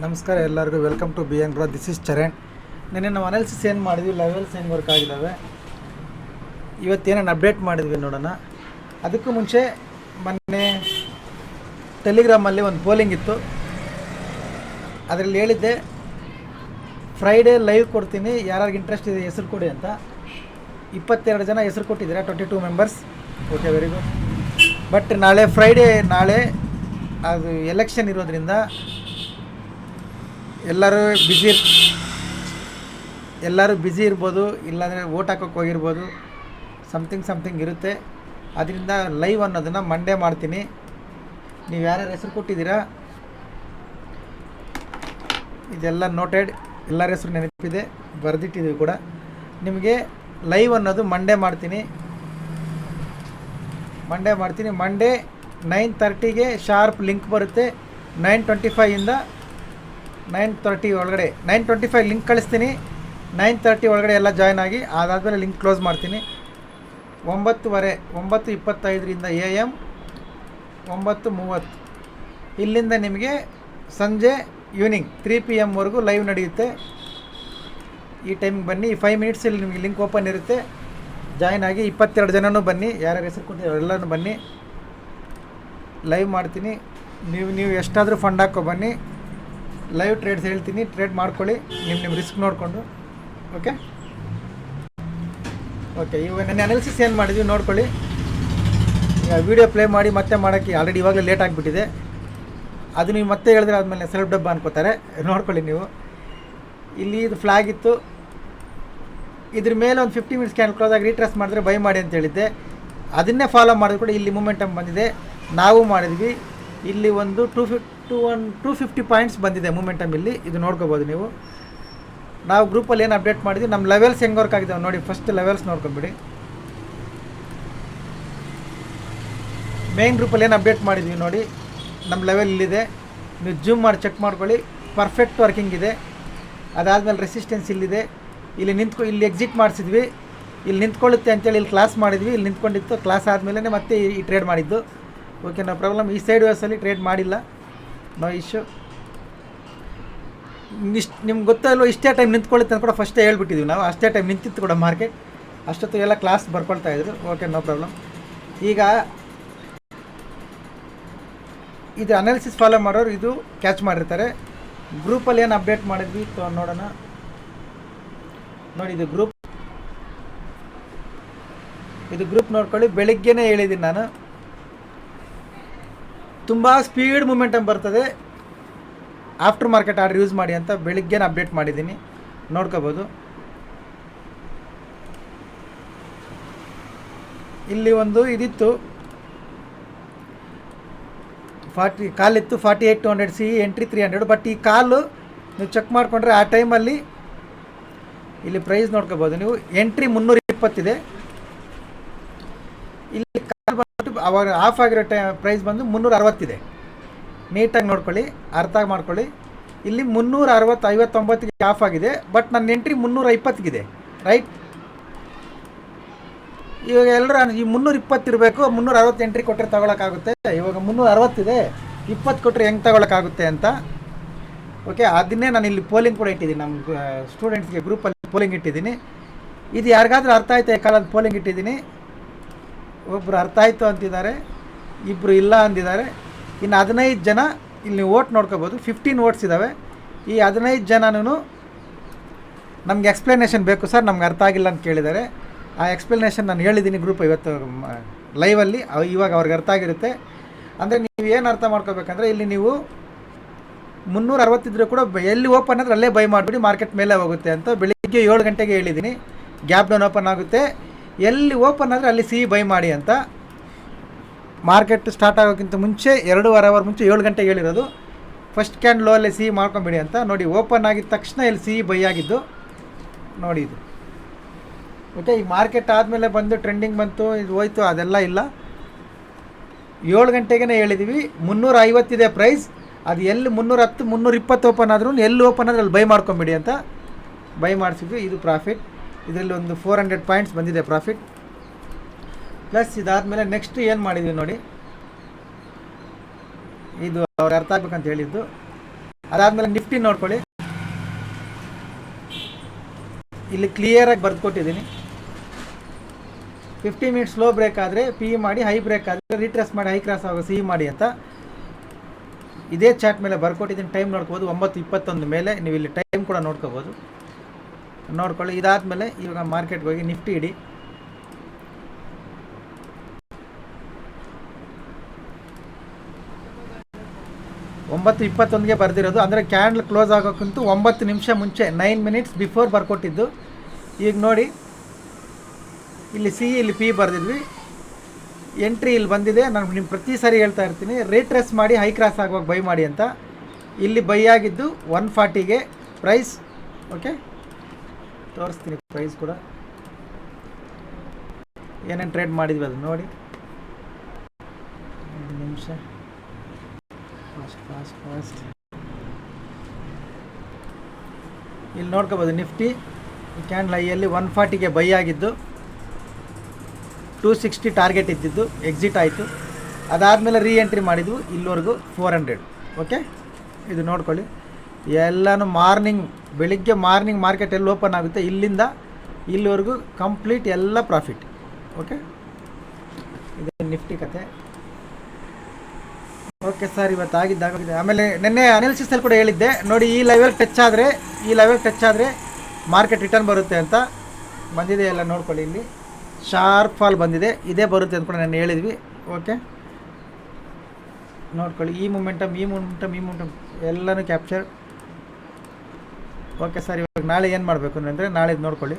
ನಮಸ್ಕಾರ ಎಲ್ಲರಿಗೂ. Welcome to B N bro this is Charan ನಿನ್ನೆ ನಾವು ಅನಾಲಿಸಿಸ್ ಏನು ಮಾಡಿದ್ವಿ? ಲೆವೆಲ್ಸ್ ಏನು ವರ್ಕ್ ಆಗಿದ್ದಾವೆ ಇವತ್ತೇನೇನು ಅಪ್ಡೇಟ್ ಮಾಡಿದ್ವಿ ನೋಡೋಣ. ಅದಕ್ಕೂ ಮುಂಚೆ ಮೊನ್ನೆ ಟೆಲಿಗ್ರಾಮಲ್ಲಿ ಒಂದು ಪೋಲಿಂಗ್ ಇತ್ತು. ಅದರಲ್ಲಿ ಹೇಳಿದ್ದೆ ಫ್ರೈಡೇ ಲೈವ್ ಕೊಡ್ತೀನಿ. ಯಾರ್ಯಾರಿಗೆ ಇಂಟ್ರೆಸ್ಟ್ ಇದೆ ಹೆಸರು ಕೊಡಿ ಅಂತ. ಇಪ್ಪತ್ತೆರಡು ಜನ ಹೆಸರು ಕೊಟ್ಟಿದ್ದೀರಾ twenty two members okay very good but ನಾಳೆ ಫ್ರೈಡೇ ನಾಳೆ ಅದು ಎಲೆಕ್ಷನ್ ಇರೋದ್ರಿಂದ ಎಲ್ಲರೂ ಬಿಸಿ ಇರ್ ಎಲ್ಲರೂ ಬ್ಯುಸಿ ಇರ್ಬೋದು, ಇಲ್ಲಾಂದರೆ ಓಟ್ ಹಾಕೋಕ್ಕೆ ಹೋಗಿರ್ಬೋದು. ಸಮಥಿಂಗ್ ಸಮಥಿಂಗ್ ಇರುತ್ತೆ. ಅದರಿಂದ ಲೈವ್ ಅನ್ನೋದನ್ನು ಮಂಡೇ ಮಾಡ್ತೀನಿ. ನೀವು ಯಾರ್ಯಾರು ಹೆಸರು ಕೊಟ್ಟಿದ್ದೀರಾ? ಇದೆಲ್ಲ ನೋಟೆಡ್ ಎಲ್ಲರ ಹೆಸರು ನೆನಪಿದೆ. ಬರೆದಿಟ್ಟಿದ್ದೀವಿ ಕೂಡ. ನಿಮಗೆ ಲೈವ್ ಅನ್ನೋದು ಮಂಡೇ ಮಾಡ್ತೀನಿ. ಮಂಡೇ ಮಾಡ್ತೀನಿ. ಮಂಡೇ ನೈನ್ ತರ್ಟಿಗೆ ಶಾರ್ಪ್ ಲಿಂಕ್ ಬರುತ್ತೆ. ನೈನ್ ಟ್ವೆಂಟಿ ಫೈವಿಂದ ನೈನ್ ತರ್ಟಿ ಒಳಗಡೆ, ನೈನ್ ಟ್ವೆಂಟಿ ಫೈವ್ ಲಿಂಕ್ ಕಳಿಸ್ತೀನಿ. ನೈನ್ ತರ್ಟಿ ಒಳಗಡೆ ಎಲ್ಲ ಜಾಯ್ನ್ ಆಗಿ, ಅದಾದಮೇಲೆ ಲಿಂಕ್ ಕ್ಲೋಸ್ ಮಾಡ್ತೀನಿ. ಒಂಬತ್ತುವರೆ, ಒಂಬತ್ತು ಇಪ್ಪತ್ತೈದರಿಂದ ಎ ಎಂ ಒಂಬತ್ತು ಮೂವತ್ತು. ಇಲ್ಲಿಂದ ನಿಮಗೆ ಸಂಜೆ ಈವ್ನಿಂಗ್ ತ್ರೀ ಪಿ ಎಮ್ವರೆಗೂ ಲೈವ್ ನಡೆಯುತ್ತೆ. ಈ ಟೈಮಿಗೆ ಬನ್ನಿ ಫೈವ್ ಮಿನಿಟ್ಸಲ್ಲಿ ನಿಮಗೆ ಲಿಂಕ್ ಓಪನ್ ಇರುತ್ತೆ. ಜಾಯ್ನ್ ಆಗಿ ಇಪ್ಪತ್ತೆರಡು ಜನನೂ ಬನ್ನಿ, ಯಾರ್ಯಾರು ಹೆಸರು ಕೊಟ್ಟಿದ್ದಾರೆ ಎಲ್ಲನೂ ಬನ್ನಿ. ಲೈವ್ ಮಾಡ್ತೀನಿ. ನೀವು ನೀವು ಎಷ್ಟಾದರೂ ಫಂಡ್ ಹಾಕೋ ಬನ್ನಿ. ಲೈವ್ ಟ್ರೇಡ್ಸ್ ಹೇಳ್ತೀನಿ ಟ್ರೇಡ್ ಮಾಡ್ಕೊಳ್ಳಿ ನಿಮ್ಮ ನಿಮ್ಮ ರಿಸ್ಕ್ ನೋಡಿಕೊಂಡು ಓಕೆ ಓಕೆ ಇವಾಗ ನನ್ನ ಅನಾಲಿಸಿಸ್ ಏನು ಮಾಡಿದ್ವಿ ನೋಡ್ಕೊಳ್ಳಿ. ಈಗ ವೀಡಿಯೋ ಪ್ಲೇ ಮಾಡಿ ಮತ್ತೆ ಮಾಡೋಕ್ಕೆ ಆಲ್ರೆಡಿ ಇವಾಗಲೇ ಲೇಟ್ ಆಗಿಬಿಟ್ಟಿದೆ. ಅದು ನೀವು ಮತ್ತೆ ಹೇಳಿದ್ರೆ ಆದಮೇಲೆ ಸೆಲ್ಫ್ ಡಬ್ಬ ಅನ್ಕೋತಾರೆ. ನೋಡ್ಕೊಳ್ಳಿ ನೀವು. ಇಲ್ಲಿ ಇದು ಫ್ಲಾಗ್ ಇತ್ತು. ಇದ್ರ ಮೇಲೆ ಒಂದು ಫಿಫ್ಟಿ ಮಿನಿಟ್ಸ್ ಕ್ಯಾನ್ ಕ್ಲೋಸ್ ಆಗಿ ರೀಟ್ರೆಸ್ ಮಾಡಿದ್ರೆ ಬೈ ಮಾಡಿ ಅಂತ ಹೇಳಿದ್ದೆ. ಅದನ್ನೇ ಫಾಲೋ ಮಾಡಿದ್ರು ಕೂಡ ಇಲ್ಲಿ ಮೂಮೆಂಟಮ್ ಬಂದಿದೆ. ನಾವು ಮಾಡಿದ್ವಿ. ಇಲ್ಲಿ ಒಂದು two fifty one two fifty points ಬಂದಿದೆ ಮೂಮೆಂಟಮ್ ಇಲ್ಲಿ. ಇದು ನೋಡ್ಕೋಬೋದು ನೀವು. ನಾವು ಗ್ರೂಪಲ್ಲಿ ಏನು ಅಪ್ಡೇಟ್ ಮಾಡಿದ್ವಿ? ನಮ್ಮ ಲೆವೆಲ್ಸ್ ಹೆಂಗೆ ವರ್ಕ್ ಆಗಿದ್ದಾವೆ ನೋಡಿ ಫಸ್ಟ್ ಲೆವೆಲ್ಸ್ ನೋಡ್ಕೊಂಬಿಡಿ. ಮೇನ್ ಗ್ರೂಪಲ್ಲಿ ಏನು ಅಪ್ಡೇಟ್ ಮಾಡಿದ್ವಿ ನೋಡಿ ನಮ್ಮ ಲೆವೆಲ್ ಇಲ್ಲಿದೆ. ನೀವು ಜೂಮ್ ಮಾಡಿ ಚೆಕ್ ಮಾಡ್ಕೊಳ್ಳಿ. ಪರ್ಫೆಕ್ಟ್ ವರ್ಕಿಂಗ್ ಇದೆ. ಅದಾದಮೇಲೆ ರೆಸಿಸ್ಟೆನ್ಸ್ ಇಲ್ಲಿದೆ. ಇಲ್ಲಿ ನಿಂತ್ಕೊ, ಇಲ್ಲಿ ಎಕ್ಸಿಟ್ ಮಾಡಿಸಿದ್ವಿ. ಇಲ್ಲಿ ನಿಂತ್ಕೊಳ್ಳುತ್ತೆ ಅಂತೇಳಿ ಇಲ್ಲಿ ಕ್ಲಾಸ್ ಮಾಡಿದ್ವಿ. ಇಲ್ಲಿ ನಿಂತ್ಕೊಂಡಿತ್ತು. ಕ್ಲಾಸ್ ಆದಮೇಲೆ ಮತ್ತೆ ಈ- ಈ ಟ್ರೇಡ್ ಮಾಡಿದ್ದು. ಓಕೆ ನೋ ಪ್ರಾಬ್ಲಮ್ ಈ ಸೈಡ್ ವೇಸಲ್ಲಿ ಟ್ರೇಡ್ ಮಾಡಿಲ್ಲ. No issue. ಇಷ್ಟು ನಿಮ್ಗೆ ಗೊತ್ತಲ್ವ ಇಷ್ಟೇ ಟೈಮ್ ನಿಂತ್ಕೊಳ್ಳುತ್ತೆ ಅಂತ ಕೂಡ ಫಸ್ಟೇ ಹೇಳ್ಬಿಟ್ಟಿದ್ವಿ ನಾವು. ಅಷ್ಟೇ ಟೈಮ್ ನಿಂತಿತ್ತು ಕೂಡ ಮಾರ್ಕೆಟ್ ಅಷ್ಟೊತ್ತು ಎಲ್ಲ ಕ್ಲಾಸ್ ಬರ್ಕೊಳ್ತಾ ಇದ್ರು. ಓಕೆ ನೋ ಪ್ರಾಬ್ಲಮ್ ಈಗ ಇದು ಅನಾಲಿಸಿಸ್ ಫಾಲೋ ಮಾಡೋರು ಇದು ಕ್ಯಾಚ್ ಮಾಡಿರ್ತಾರೆ. ಗ್ರೂಪಲ್ಲಿ ಏನು ಅಪ್ಡೇಟ್ ಮಾಡಿದ್ವಿ ನೋಡೋಣ. ನೋಡಿ, ಇದು ಗ್ರೂಪ್ ಇದು ಗ್ರೂಪ್ ನೋಡ್ಕೊಳ್ಳಿ. ಬೆಳಿಗ್ಗೆನೇ ಹೇಳಿದ್ದೀನಿ ನಾನು. ತುಂಬ ಸ್ಪೀಡ್ ಮೂಮೆಂಟಮ್ ಬರ್ತದೆ. ಆಫ್ಟರ್ ಮಾರ್ಕೆಟ್ ಆರ್ಡರ್ ಯೂಸ್ ಮಾಡಿ ಅಂತ ಬೆಳಿಗ್ಗೆನೇ ಅಪ್ಡೇಟ್ ಮಾಡಿದ್ದೀನಿ. ನೋಡ್ಕೋಬೋದು. ಇಲ್ಲಿ ಒಂದು ಇದಿತ್ತು. Forty, ಕಾಲಿತ್ತು forty eight two hundred C entry three hundred but ಈ ಕಾಲು ನೀವು ಚೆಕ್ ಮಾಡಿಕೊಂಡ್ರೆ ಆ ಟೈಮಲ್ಲಿ ಇಲ್ಲಿ ಪ್ರೈಸ್ ನೋಡ್ಕೋಬೋದು ನೀವು. ಎಂಟ್ರಿ ಮುನ್ನೂರ ಇಪ್ಪತ್ತಿದೆ ಇಲ್ಲಿ ಕಾಲ್ ಬಂದ್ಬಿಟ್ಟು ಅವಾಗ ಆಫ್ ಆಗಿರೋ ಟೈ ಪ್ರೈಸ್ ಬಂದು ಮುನ್ನೂರ ಅರವತ್ತಿದೆ ನೀಟಾಗಿ ನೋಡ್ಕೊಳ್ಳಿ, ಅರ್ಥ ಮಾಡ್ಕೊಳ್ಳಿ. ಇಲ್ಲಿ ಮುನ್ನೂರ ಅರವತ್ತು ಐವತ್ತೊಂಬತ್ತಿಗೆ ಆಫ್ ಆಗಿದೆ ಬಟ್ ನನ್ನ ಎಂಟ್ರಿ ಮುನ್ನೂರ ಇಪ್ಪತ್ತಿಗಿದೆ ರೈಟ್ ಇವಾಗ ಎಲ್ಲರೂ ಈ ಮುನ್ನೂರ ಇಪ್ಪತ್ತಿರಬೇಕು ಮುನ್ನೂರ ಅರವತ್ತು ಎಂಟ್ರಿ ಕೊಟ್ಟರೆ ತಗೊಳಕ್ಕಾಗುತ್ತೆ. ಇವಾಗ ಮುನ್ನೂರ ಅರವತ್ತಿದೆ ಇಪ್ಪತ್ತು ಕೊಟ್ಟರೆ ಹೆಂಗೆ ತಗೊಳಕ್ಕಾಗುತ್ತೆ ಅಂತ. ಓಕೆ ಅದನ್ನೇ ನಾನು ಇಲ್ಲಿ ಪೋಲಿಂಗ್ ಕೂಡ ಇಟ್ಟಿದ್ದೀನಿ. ನಮ್ಮ ಸ್ಟೂಡೆಂಟ್ಸ್ಗೆ ಗ್ರೂಪಲ್ಲಿ ಪೋಲಿಂಗ್ ಇಟ್ಟಿದ್ದೀನಿ. ಇದು ಯಾರಿಗಾದ್ರೂ ಅರ್ಥ ಆಯ್ತಾ ಕಾಲದ ಪೋಲಿಂಗ್ ಇಟ್ಟಿದ್ದೀನಿ? ಒಬ್ಬರು ಅರ್ಥ ಆಯಿತು ಅಂತಿದ್ದಾರೆ ಇಬ್ಬರು ಇಲ್ಲ ಅಂದಿದ್ದಾರೆ. ಇನ್ನು ಹದಿನೈದು ಜನ ಇಲ್ಲಿ ಓಟ್ ನೋಡ್ಕೋಬೋದು. ಫಿಫ್ಟೀನ್ ಓಟ್ಸ್ ಇದ್ದಾವೆ ಈ ಹದಿನೈದು ಜನನೂ ನಮಗೆ ಎಕ್ಸ್ಪ್ಲನೇಷನ್ ಬೇಕು ಸರ್, ನಮ್ಗೆ ಅರ್ಥ ಆಗಿಲ್ಲ ಅಂತ ಕೇಳಿದ್ದಾರೆ. ಆ ಎಕ್ಸ್ಪ್ಲನೇಷನ್ ನಾನು ಹೇಳಿದ್ದೀನಿ ಗ್ರೂಪ್ ಇವತ್ತು ಲೈವಲ್ಲಿ ಇವಾಗ ಅವ್ರಿಗೆ ಅರ್ಥ ಆಗಿರುತ್ತೆ. ಅಂದರೆ ನೀವು ಏನು ಅರ್ಥ ಮಾಡ್ಕೋಬೇಕಂದ್ರೆ ಇಲ್ಲಿ ನೀವು ಮುನ್ನೂರ ಅರವತ್ತಿದ್ರೂ ಕೂಡ ಎಲ್ಲಿ ಓಪನ್ ಆದರೆ ಅಲ್ಲೇ ಬೈ ಮಾಡಿಬಿಡಿ ಮಾರ್ಕೆಟ್ ಮೇಲೆ ಹೋಗುತ್ತೆ ಅಂತ ಬೆಳಿಗ್ಗೆ ಏಳು ಗಂಟೆಗೆ ಹೇಳಿದ್ದೀನಿ. ಗ್ಯಾಪ್ ಡೌನ್ ಓಪನ್ ಆಗುತ್ತೆ. ಎಲ್ಲಿ ಓಪನ್ ಆದರೆ ಅಲ್ಲಿ ಸಿಹಿ ಬೈ ಮಾಡಿ ಅಂತ. ಮಾರ್ಕೆಟ್ ಸ್ಟಾರ್ಟ್ ಆಗೋಕ್ಕಿಂತ ಮುಂಚೆ ಎರಡೂವರೆ ಅವರ್ ಮುಂಚೆ ಏಳು ಗಂಟೆಗೆ ಹೇಳಿರೋದು. ಫಸ್ಟ್ ಕ್ಯಾಂಡ್ ಲೋ ಅಲ್ಲಿ ಸಿಹಿ ಮಾಡ್ಕೊಂಬಿಡಿ ಅಂತ ನೋಡಿ, ಓಪನ್ ಆಗಿದ ತಕ್ಷಣ ಇಲ್ಲಿ ಸಿಹಿ ಬೈ ಆಗಿದ್ದು ನೋಡಿ ಇದು. ಓಕೆ ಈ ಮಾರ್ಕೆಟ್ ಆದಮೇಲೆ ಬಂದು ಟ್ರೆಂಡಿಂಗ್ ಬಂತು, ಇದು ಹೋಯ್ತು, ಅದೆಲ್ಲ ಇಲ್ಲ. ಏಳು ಗಂಟೆಗೆ ಹೇಳಿದ್ದೀವಿ ಮುನ್ನೂರ ಐವತ್ತಿದೆ ಪ್ರೈಸ್ ಅದು ಎಲ್ಲಿ ಮುನ್ನೂರ ಹತ್ತು, ಮುನ್ನೂರ ಇಪ್ಪತ್ತು ಓಪನ್ ಆದ್ರೂ, ಎಲ್ಲಿ ಓಪನ್ ಆದರೆ ಅಲ್ಲಿ ಬೈ ಮಾಡ್ಕೊಂಬಿಡಿ ಅಂತ ಬೈ ಮಾಡಿಸಿದ್ವಿ. ಇದು ಪ್ರಾಫಿಟ್ ಇದರಲ್ಲಿ ಒಂದು ಫೋರ್ ಹಂಡ್ರೆಡ್ ಪಾಯಿಂಟ್ಸ್ ಬಂದಿದೆ ಪ್ರಾಫಿಟ್ ಪ್ಲಸ್ ಇದಾದಮೇಲೆ ನೆಕ್ಸ್ಟ್ ಏನು ಮಾಡಿದ್ವಿ ನೋಡಿ? ಇದು ಅವ್ರು ಅರ್ಥ ಆಗ್ಬೇಕಂತ ಹೇಳಿದ್ದು. ಅದಾದಮೇಲೆ ನಿಫ್ಟಿ ನೋಡ್ಕೊಳ್ಳಿ. ಇಲ್ಲಿ ಕ್ಲಿಯರಾಗಿ ಬರೆದುಕೊಟ್ಟಿದ್ದೀನಿ ಫಿಫ್ಟಿ ಮಿನಿಟ್ಸ್ ಸ್ಲೋ ಬ್ರೇಕ್ ಆದರೆ ಪಿ ಮಾಡಿ ಹೈ ಬ್ರೇಕ್ ಆದರೆ ರಿಟ್ರೆಸ್ ಮಾಡಿ ಹೈ ಕ್ರಾಸ್ ಆಗೋ ಸಿ ಮಾಡಿ ಅಂತ. ಇದೇ ಚಾಟ್ ಮೇಲೆ ಬರ್ಕೊಟ್ಟಿದ್ದೀನಿ. ಟೈಮ್ ನೋಡ್ಕೋಬೋದು. ಒಂಬತ್ತು ಇಪ್ಪತ್ತೊಂದು ಮೇಲೆ. ನೀವು ಇಲ್ಲಿ ಟೈಮ್ ಕೂಡ ನೋಡ್ಕೋಬೋದು. ನೋಡ್ಕೊಳ್ಳಿ. ಇದಾದಮೇಲೆ ಇವಾಗ ಮಾರ್ಕೆಟ್ಗೆ ಹೋಗಿ ನಿಫ್ಟಿ ಇಡಿ. ಒಂಬತ್ತು ಇಪ್ಪತ್ತೊಂದಿಗೆ ಬರೆದಿರೋದು. ಅಂದರೆ ಕ್ಯಾಂಡ್ಲ್ ಕ್ಲೋಸ್ ಆಗೋಕ್ಕಿಂತ ಒಂಬತ್ತು ನಿಮಿಷ ಮುಂಚೆ ನೈನ್ ಮಿನಿಟ್ಸ್ ಬಿಫೋರ್ ಬರ್ಕೊಟ್ಟಿದ್ದು. ಈಗ ನೋಡಿ, ಇಲ್ಲಿ ಸಿ ಇಲ್ಲಿ ಪಿ ಬರೆದಿದ್ವಿ. ಎಂಟ್ರಿ ಇಲ್ಲಿ ಬಂದಿದೆ. ನಾನು ನಿಮ್ಮ ಪ್ರತಿ ಸಾರಿ ಹೇಳ್ತಾ ಇರ್ತೀನಿ. ರೇಟ್ರೆಸ್ ಮಾಡಿ ಹೈ ಕ್ರಾಸ್ ಆಗುವಾಗ ಬೈ ಮಾಡಿ ಅಂತ. ಇಲ್ಲಿ ಬೈ ಆಗಿದ್ದು ಒನ್ ಫಾರ್ಟಿಗೆ ಪ್ರೈಸ್ ಓಕೆ ತೋರಿಸ್ತೀನಿ ಪ್ರೈಸ್ ಕೂಡ. ಏನೇನು ಟ್ರೇಡ್ ಮಾಡಿದ್ವಿ ಅದು ನೋಡಿ. ಒಂದು ನಿಮಿಷ. ಫಾಸ್ಟ್ ಫಾಸ್ಟ್ ಫಾಸ್ಟ್ ಇಲ್ಲಿ ನೋಡ್ಕೋಬೋದು ನಿಫ್ಟಿ ಕ್ಯಾಂಡ್ಲ್ ಐಯಲ್ಲಿ ಒನ್ ಫಾರ್ಟಿಗೆ ಬೈ ಆಗಿದ್ದು ಟೂ ಸಿಕ್ಸ್ಟಿ ಟಾರ್ಗೆಟ್ ಇದ್ದಿದ್ದು ಎಕ್ಸಿಟ್ ಆಯಿತು. ಅದಾದಮೇಲೆ ರೀ ಎಂಟ್ರಿ ಮಾಡಿದ್ವು, ಇಲ್ಲಿವರೆಗೂ ಫೋರ್ ಹಂಡ್ರೆಡ್ ಓಕೆ ಇದು ನೋಡ್ಕೊಳ್ಳಿ. ಎಲ್ಲನೂ ಮಾರ್ನಿಂಗ್ ಬೆಳಿಗ್ಗೆ ಮಾರ್ನಿಂಗ್ ಮಾರ್ಕೆಟ್ ಎಲ್ಲಿ ಓಪನ್ ಆಗುತ್ತೆ ಇಲ್ಲಿಂದ ಇಲ್ಲಿವರೆಗೂ ಕಂಪ್ಲೀಟ್ ಎಲ್ಲ ಪ್ರಾಫಿಟ್. ಓಕೆ? ಇದು ನಿಫ್ಟಿ ಕತೆ. ಓಕೆ ಸರ್, ಇವತ್ತು ಆಗಿದ್ದಾಗಿದೆ ಆಮೇಲೆ ನಿನ್ನೆ ಅನಾಲಿಸಿಸಲ್ಲಿ ಕೂಡ ಹೇಳಿದ್ದೆ. ನೋಡಿ, ಈ ಲೆವೆಲ್ ಟಚ್ ಆದರೆ, ಈ ಲೆವೆಲ್ ಟಚ್ ಆದರೆ ಮಾರ್ಕೆಟ್ ರಿಟರ್ನ್ ಬರುತ್ತೆ ಅಂತ ಬಂದಿದೆ ಎಲ್ಲ ನೋಡ್ಕೊಳ್ಳಿ ಇಲ್ಲಿ. ಶಾರ್ಪ್ ಫಾಲ್ ಬಂದಿದೆ. ಇದೇ ಬರುತ್ತೆ ಅಂತ ಕೂಡ ನಾನು ಹೇಳಿದ್ವಿ. ಓಕೆ? ನೋಡ್ಕೊಳ್ಳಿ, ಈ ಮೂಮೆಂಟಮ್ ಈ ಮೂಮೆಂಟಮ್ ಈ ಮೂಮೆಂಟಮ್ ಎಲ್ಲನೂ ಕ್ಯಾಪ್ಚರ್ ಓಕೆ ಸರ್ ಇವಾಗ ನಾಳೆ ಏನು ಮಾಡಬೇಕು ಅಂದರೆ ನಾಳೆ ನೋಡ್ಕೊಳ್ಳಿ.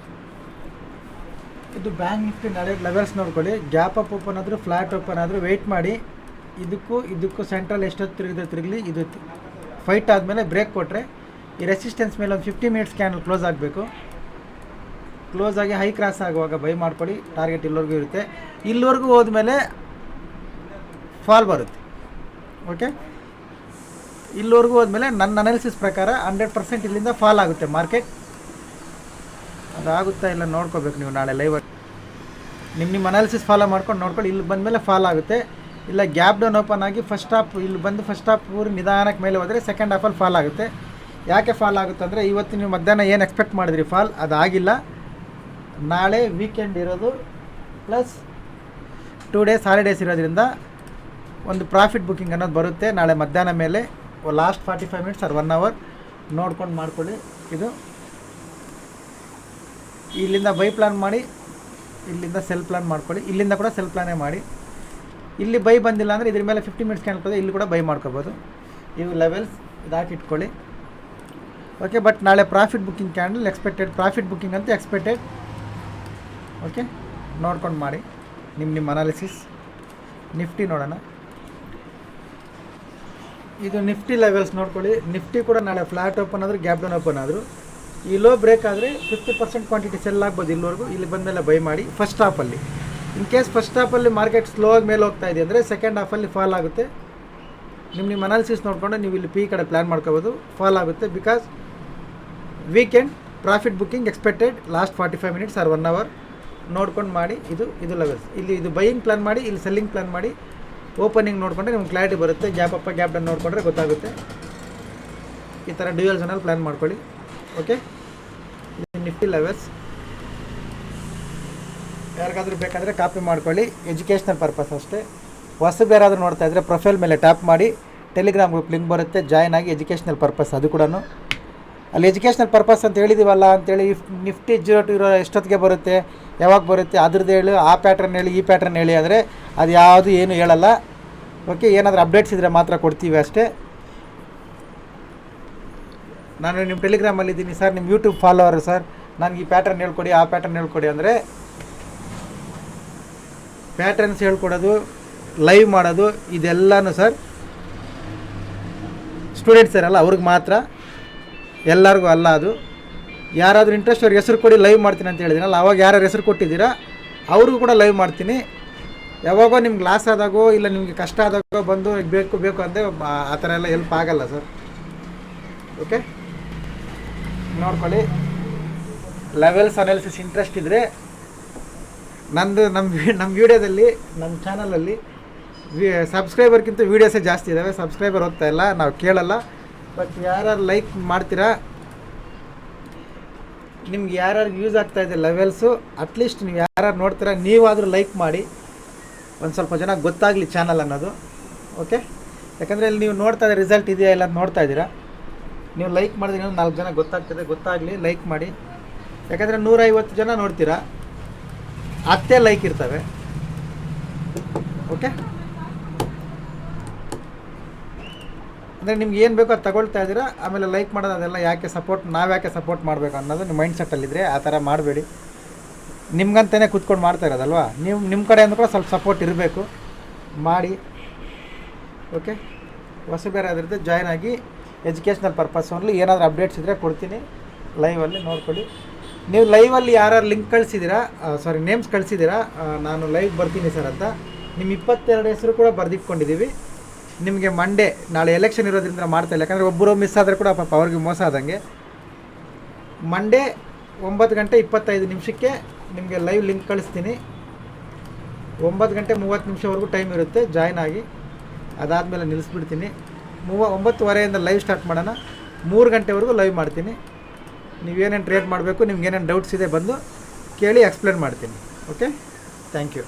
ಇದು ಬ್ಯಾಂಕ್ ನಿಫ್ಟಿ ನಾಳೆ ಲೆವೆಲ್ಸ್ ನೋಡ್ಕೊಳ್ಳಿ. ಗ್ಯಾಪ್ ಅಪ್ ಓಪನ್ ಆದರೂ ಫ್ಲಾಟ್ ಓಪನ್ ಆದರೂ ವೆಯ್ಟ್ ಮಾಡಿ. ಇದಕ್ಕೂ ಇದಕ್ಕೂ ಸೆಂಟ್ರಲ್ ಎಷ್ಟೊತ್ತು ತಿರುಗಿದ್ರೆ ತಿರುಗಲಿ, ಇದು ಫೈಟ್ ಆದಮೇಲೆ ಬ್ರೇಕ್ ಕೊಟ್ಟರೆ ಈ ರೆಸಿಸ್ಟೆನ್ಸ್ ಮೇಲೆ ಒಂದು ಫಿಫ್ಟಿ ಮಿನಿಟ್ಸ್ ಕ್ಯಾನಲ್ ಕ್ಲೋಸ್ ಆಗಬೇಕು. ಕ್ಲೋಸ್ ಆಗಿ ಹೈ ಕ್ರಾಸ್ ಆಗುವಾಗ ಬೈ ಮಾಡ್ಕೊಳ್ಳಿ. ಟಾರ್ಗೆಟ್ ಇಲ್ಲಿವರೆಗೂ ಇರುತ್ತೆ. ಇಲ್ಲಿವರೆಗೂ ಹೋದ್ಮೇಲೆ ಫಾಲ್ ಬರುತ್ತೆ. ಓಕೆ ಇಲ್ಲಿವರೆಗೂ ಹೋದ್ಮೇಲೆ ನನ್ನ ಅನಾಲಿಸಿಸ್ ಪ್ರಕಾರ ಹಂಡ್ರೆಡ್ ಪರ್ಸೆಂಟ್ ಇಲ್ಲಿಂದ ಫಾಲ್ ಆಗುತ್ತೆ ಮಾರ್ಕೆಟ್ ಅದಾಗುತ್ತಾ ಇಲ್ಲ ನೋಡ್ಕೋಬೇಕು ನೀವು ನಾಳೆ ಲೈವ್ ನಿಮ್ಮ ನಿಮ್ಮ ಅನಾಲಿಸಿಸ್ ಫಾಲೋ ಮಾಡ್ಕೊಂಡು ನೋಡ್ಕೊಂಡು ಇಲ್ಲಿ ಬಂದಮೇಲೆ ಫಾಲ್ ಆಗುತ್ತೆ. ಇಲ್ಲ ಗ್ಯಾಪ್ ಡೌನ್ ಓಪನ್ ಆಗಿ ಫಸ್ಟ್ ಸ್ಟಾಪ್ ಇಲ್ಲಿ ಬಂದು ಫಸ್ಟ್ ಸ್ಟಾಪ್ ಪೂರಿ ನಿಧಾನಕ್ಕೆ ಮೇಲೆ ಹೋದರೆ ಸೆಕೆಂಡ್ ಹಾಫಲ್ಲಿ ಫಾಲ್ ಆಗುತ್ತೆ. ಯಾಕೆ ಫಾಲ್ ಆಗುತ್ತೆ ಅಂದರೆ ಇವತ್ತು ನೀವು ಮಧ್ಯಾಹ್ನ ಏನು ಎಕ್ಸ್ಪೆಕ್ಟ್ ಮಾಡಿದ್ರಿ ಫಾಲ್ ಅದಾಗಿಲ್ಲ. ನಾಳೆ ವೀಕೆಂಡ್ ಇರೋದು ಪ್ಲಸ್ ಟೂ ಡೇಸ್ ಹಾಲಿಡೇಸ್ ಇರೋದ್ರಿಂದ ಒಂದು ಪ್ರಾಫಿಟ್ ಬುಕ್ಕಿಂಗ್ ಅನ್ನೋದು ಬರುತ್ತೆ ನಾಳೆ ಮಧ್ಯಾಹ್ನ ಮೇಲೆ. Last forty five minutes or one hour ನೋಡ್ಕೊಂಡು ಮಾಡ್ಕೊಳ್ಳಿ. ಇದು ಇಲ್ಲಿಂದ ಬೈ ಪ್ಲಾನ್ ಮಾಡಿ, ಇಲ್ಲಿಂದ ಸೆಲ್ ಪ್ಲಾನ್ ಮಾಡ್ಕೊಳ್ಳಿ. ಇಲ್ಲಿಂದ ಕೂಡ ಸೆಲ್ ಪ್ಲಾನೇ ಮಾಡಿ. ಇಲ್ಲಿ ಬೈ ಬಂದಿಲ್ಲ ಅಂದರೆ ಇದ್ರ ಮೇಲೆ ಫಿಫ್ಟಿ ಮಿನಿಟ್ಸ್ ಕ್ಯಾನ್ಕೋದೆ ಇಲ್ಲಿ ಕೂಡ ಬೈ ಮಾಡ್ಕೋಬೋದು. ಇವು ಲೆವೆಲ್ಸ್ ಇದಾಕಿ ಇಟ್ಕೊಳ್ಳಿ. ಓಕೆ ಬಟ್ ನಾಳೆ profit booking candle expected profit booking ಅಂತ ಎಕ್ಸ್ಪೆಕ್ಟೆಡ್ ಓಕೆ ನೋಡ್ಕೊಂಡು ಮಾಡಿ. ನಿಮ್ಮ ನಿಮ್ಮ ಅನಾಲಿಸಿಸ್ ನಿಫ್ಟಿ ನೋಡೋಣ. ಇದು ನಿಫ್ಟಿ ಲೆವೆಲ್ಸ್ ನೋಡ್ಕೊಳ್ಳಿ. ನಿಫ್ಟಿ ಕೂಡ ನಾಳೆ ಫ್ಲಾಟ್ ಓಪನ್ ಆದರೂ ಗ್ಯಾಪ್ ಡೌನ್ ಓಪನ್ ಆದರೂ. ಈ ಲೋ ಬ್ರೇಕ್ ಆದರೆ ಫಿಫ್ಟಿ ಪರ್ಸೆಂಟ್ ಕ್ವಾಂಟಿಟಿ ಸೆಲ್ ಆಗ್ಬೋದು ಇಲ್ಲಿವರೆಗೂ. ಇಲ್ಲಿ ಬಂದಮೇಲೆ ಬೈ ಮಾಡಿ ಫಸ್ಟ್ ಹಾಫಲ್ಲಿ ಇನ್ ಕೇಸ್ ಫಸ್ಟ್ ಹಾಫಲ್ಲಿ ಮಾರ್ಕೆಟ್ ಸ್ಲೋ ಆಗಿ ಮೇಲೆ ಹೋಗ್ತಾ ಇದೆ ಅಂದರೆ ಸೆಕೆಂಡ್ ಹಾಫಲ್ಲಿ ಫಾಲ್ ಆಗುತ್ತೆ. ನಿಮ್ಮ ನಿಮ್ಮ ಅನಾಲಿಸಿಸ್ ನೋಡಿಕೊಂಡು ನೀವು ಇಲ್ಲಿ ಪಿ ಕಡೆ ಪ್ಲ್ಯಾನ್ ಮಾಡ್ಕೋಬೋದು. ಫಾಲ್ ಆಗುತ್ತೆ because weekend profit booking expected last forty five minutes or one hour ನೋಡ್ಕೊಂಡು ಮಾಡಿ, ಇದು ಇದು ಲೆವೆಲ್ಸ್ ಇಲ್ಲಿ ಇದು ಬೈಯಿಂಗ್ ಪ್ಲ್ಯಾನ್ ಮಾಡಿ, ಇಲ್ಲಿ ಸೆಲ್ಲಿಂಗ್ ಪ್ಲ್ಯಾನ್ ಮಾಡಿ. ಓಪನಿಂಗ್ ನೋಡಿಕೊಂಡ್ರೆ ನಿಮ್ಗೆ ಕ್ಲಾರಿಟಿ ಬರುತ್ತೆ. ಗ್ಯಾಪ್ ಅಪ್ಪ ಗ್ಯಾಪ್ ಡನ್ ನೋಡಿಕೊಂಡ್ರೆ ಗೊತ್ತಾಗುತ್ತೆ. ಈ ಥರ ಡ್ಯೂಯಲ್ ಝೋನಲ್ಲಿ ಪ್ಲ್ಯಾನ್ ಮಾಡ್ಕೊಳ್ಳಿ. ಓಕೆ ನಿಫ್ಟಿ ಲೆವೆಲ್ಸ್ ಯಾರಿಗಾದ್ರೂ ಬೇಕಾದರೆ ಕಾಪಿ ಮಾಡ್ಕೊಳ್ಳಿ. ಎಜುಕೇಷ್ನಲ್ ಪರ್ಪಸ್ ಅಷ್ಟೇ. ಹೊಸಬ್ ಯಾರಾದರೂ ನೋಡ್ತಾ ಇದ್ದರೆ ಪ್ರೊಫೈಲ್ ಮೇಲೆ ಟ್ಯಾಪ್ ಮಾಡಿ. ಟೆಲಿಗ್ರಾಮ್ ಗ್ರೂಪ್ ಲಿಂಕ್ ಬರುತ್ತೆ. ಜಾಯ್ನ್ ಆಗಿ ಎಜುಕೇಷ್ನಲ್ ಪರ್ಪಸ್ ಅದು ಕೂಡ ಅಲ್ಲಿ ಎಜುಕೇಷನಲ್ ಪರ್ಪಸ್ ಅಂತ ಹೇಳಿದೀವಲ್ಲ ಅಂತೇಳಿ ನಿಫ್ಟಿ ಜೀರೋ ಟು ಇರೋ ಎಷ್ಟೊತ್ತಿಗೆ ಬರುತ್ತೆ, ಯಾವಾಗ ಬರುತ್ತೆ, ಅದ್ರದ್ದು ಹೇಳಿ, ಆ ಪ್ಯಾಟ್ರನ್ ಹೇಳಿ, ಈ ಪ್ಯಾಟ್ರನ್ ಹೇಳಿ, ಆದರೆ ಅದು ಯಾವುದು ಏನು ಹೇಳಲ್ಲ. ಓಕೆ ಏನಾದರೂ ಅಪ್ಡೇಟ್ಸ್ ಇದ್ದರೆ ಮಾತ್ರ ಕೊಡ್ತೀವಿ ಅಷ್ಟೇ. ನಾನು ನಿಮ್ಮ ಟೆಲಿಗ್ರಾಮಲ್ಲಿದ್ದೀನಿ ಸರ್ ನಿಮ್ಮ ಯೂಟ್ಯೂಬ್ ಫಾಲೋವರು ಸರ್ ನನಗೆ ಈ ಪ್ಯಾಟ್ರನ್ ಹೇಳ್ಕೊಡಿ, ಆ ಪ್ಯಾಟ್ರನ್ ಹೇಳ್ಕೊಡಿ ಅಂದರೆ ಪ್ಯಾಟ್ರನ್ಸ್ ಹೇಳ್ಕೊಡೋದು ಲೈವ್ ಮಾಡೋದು, ಇದೆಲ್ಲನೂ ಸರ್ ಸ್ಟೂಡೆಂಟ್ಸ್ ಇರಲ್ಲ, ಅವ್ರಿಗೆ ಮಾತ್ರ ಎಲ್ಲರಿಗೂ ಅಲ್ಲ ಅದು. ಯಾರಾದರೂ ಇಂಟ್ರೆಸ್ಟ್ ಅವ್ರಿಗೆ ಹೆಸರು ಕೊಡಿ ಲೈವ್ ಮಾಡ್ತೀನಿ ಅಂತ ಹೇಳಿದಿನಲ್ಲ, ಅವಾಗ ಯಾರ್ಯಾರು ಹೆಸರು ಕೊಟ್ಟಿದ್ದೀರಾ, ಅವ್ರಿಗೂ ಕೂಡ ಲೈವ್ ಮಾಡ್ತೀನಿ. ಯಾವಾಗೋ ನಿಮ್ಗೆ ಲಾಸ್ ಆದಾಗೋ ಇಲ್ಲ ನಿಮಗೆ ಕಷ್ಟ ಆದಾಗೋ ಬಂದು ಬೇಕು ಬೇಕು ಅಂದರೆ ಆ ಥರ ಎಲ್ಲ ಹೆಲ್ಪ್ ಆಗಲ್ಲ ಸರ್. ಓಕೆ ನೋಡ್ಕೊಳ್ಳಿ. ಲೆವೆಲ್ಸ್ ಅನಾಲಿಸಿಸ್ ಇಂಟ್ರೆಸ್ಟ್ ಇದ್ದರೆ ನಂದು ನಮ್ಮ ನಮ್ಮ ವೀಡಿಯೋದಲ್ಲಿ ನಮ್ಮ ಚಾನಲಲ್ಲಿ ವಿ ಸಬ್ಸ್ಕ್ರೈಬರ್ಗಿಂತ ವೀಡಿಯೋಸೇ ಜಾಸ್ತಿ ಇದ್ದಾವೆ ಸಬ್ಸ್ಕ್ರೈಬರ್ ಓದ್ತಾ ಇಲ್ಲ, ನಾವು ಕೇಳಲ್ಲ. ಬಟ್ ಯಾರ್ಯಾರು ಲೈಕ್ ಮಾಡ್ತೀರಾ, ನಿಮ್ಗೆ ಯಾರ್ಯಾರು ಯೂಸ್ ಆಗ್ತಾ ಇದೆ ಲೆವೆಲ್ಸು ಅಟ್ಲೀಸ್ಟ್ ನೀವು ಯಾರ್ಯಾರು ನೋಡ್ತೀರಾ, ನೀವಾದರೂ ಲೈಕ್ ಮಾಡಿ. ಒಂದು ಸ್ವಲ್ಪ ಜನ ಗೊತ್ತಾಗಲಿ ಚಾನಲ್ ಅನ್ನೋದು ಓಕೆ ಯಾಕಂದರೆ ಇಲ್ಲಿ ನೀವು ನೋಡ್ತಾ ಇದ್ದೀರಾ ರಿಸಲ್ಟ್ ಇದೆಯಾ ಇಲ್ಲ ನೋಡ್ತಾ ಇದ್ದೀರಾ. ನೀವು ಲೈಕ್ ಮಾಡಿದ್ರೆ ನಾಲ್ಕು ಜನ ಗೊತ್ತಾಗ್ತದೆ, ಗೊತ್ತಾಗಲಿ ಲೈಕ್ ಮಾಡಿ. ಯಾಕಂದರೆ ನೂರೈವತ್ತು ಜನ ನೋಡ್ತೀರಾ ಹತ್ತೇ ಲೈಕ್ ಇರ್ತವೆ ಓಕೆ ಅಂದರೆ ನಿಮ್ಗೆ ಏನು ಬೇಕೋ ಅದು ತಗೊಳ್ತಾ ಇದ್ದೀರಾ, ಆಮೇಲೆ ಲೈಕ್ ಮಾಡೋದು ಅದೆಲ್ಲ ಯಾಕೆ ಸಪೋರ್ಟ್ ನಾವು ಯಾಕೆ ಸಪೋರ್ಟ್ ಮಾಡಬೇಕು ಅನ್ನೋದು ನಿಮ್ಮ ಮೈಂಡ್ ಸೆಟ್ಟಲ್ಲಿದ್ದರೆ ಆ ಥರ ಮಾಡಬೇಡಿ. ನಿಮ್ಗಂತಲೇ ಕೂತ್ಕೊಂಡು ಮಾಡ್ತಾ ಇರೋದಲ್ವಾ? ನೀವು ನಿಮ್ಮ ಕಡೆಯಿಂದ ಕೂಡ ಸ್ವಲ್ಪ ಸಪೋರ್ಟ್ ಇರಬೇಕು. ಮಾಡಿ. ಓಕೆ ಹೊಸ ಬೇರೆ ಅದರದ್ದು ಜಾಯ್ನ್ ಆಗಿ ಎಜುಕೇಷ್ನಲ್ ಪರ್ಪಸ್ ಓನ್ಲಿ ಏನಾದರೂ ಅಪ್ಡೇಟ್ಸ್ ಇದ್ದರೆ ಕೊಡ್ತೀನಿ. ಲೈವಲ್ಲಿ ನೋಡ್ಕೊಳ್ಳಿ. ನೀವು ಲೈವಲ್ಲಿ ಯಾರ್ಯಾರು ಲಿಂಕ್ ಕಳಿಸಿದ್ದೀರಾ ಸಾರಿ ನೇಮ್ಸ್ ಕಳಿಸಿದ್ದೀರಾ ನಾನು ಲೈವ್ ಬರ್ತೀನಿ ಸರ್ ಅಂತ. ನಿಮ್ಮ ಇಪ್ಪತ್ತೆರಡು ಹೆಸರು ಕೂಡ ಬರೆದಿಟ್ಕೊಂಡಿದ್ದೀವಿ. ನಿಮಗೆ ಮಂಡೇ ನಾಳೆ ಎಲೆಕ್ಷನ್ ಇರೋದ್ರಿಂದ ಮಾಡ್ತಾ ಇಲ್ಲ. ಯಾಕಂದರೆ ಒಬ್ಬರು ಮಿಸ್ ಆದರೆ ಕೂಡ ಪಾಪ ಅವ್ರಿಗೆ ಮೋಸ ಆದಂಗೆ. ಮಂಡೇ ಒಂಬತ್ತು ಗಂಟೆ ಇಪ್ಪತ್ತೈದು ನಿಮಿಷಕ್ಕೆ ನಿಮಗೆ ಲೈವ್ ಲಿಂಕ್ ಕಳಿಸ್ತೀನಿ. ಒಂಬತ್ತು ಗಂಟೆ ಮೂವತ್ತು ನಿಮಿಷವರೆಗೂ ಟೈಮ್ ಇರುತ್ತೆ ಜಾಯ್ನ್ ಆಗಿ. ಅದಾದಮೇಲೆ ನಿಲ್ಲಿಸ್ಬಿಡ್ತೀನಿ. ಮೂವ, ಒಂಬತ್ತುವರೆಯಿಂದ ಲೈವ್ ಸ್ಟಾರ್ಟ್ ಮಾಡೋಣ. ಮೂರು ಗಂಟೆವರೆಗೂ ಲೈವ್ ಮಾಡ್ತೀನಿ. ನೀವೇನೇನು ಟ್ರೇಟ್ ಮಾಡಬೇಕು, ನಿಮ್ಗೆ ಏನೇನು ಡೌಟ್ಸ್ ಇದೆ ಬಂದು ಕೇಳಿ ಎಕ್ಸ್ಪ್ಲೇನ್ ಮಾಡ್ತೀನಿ. Okay thank you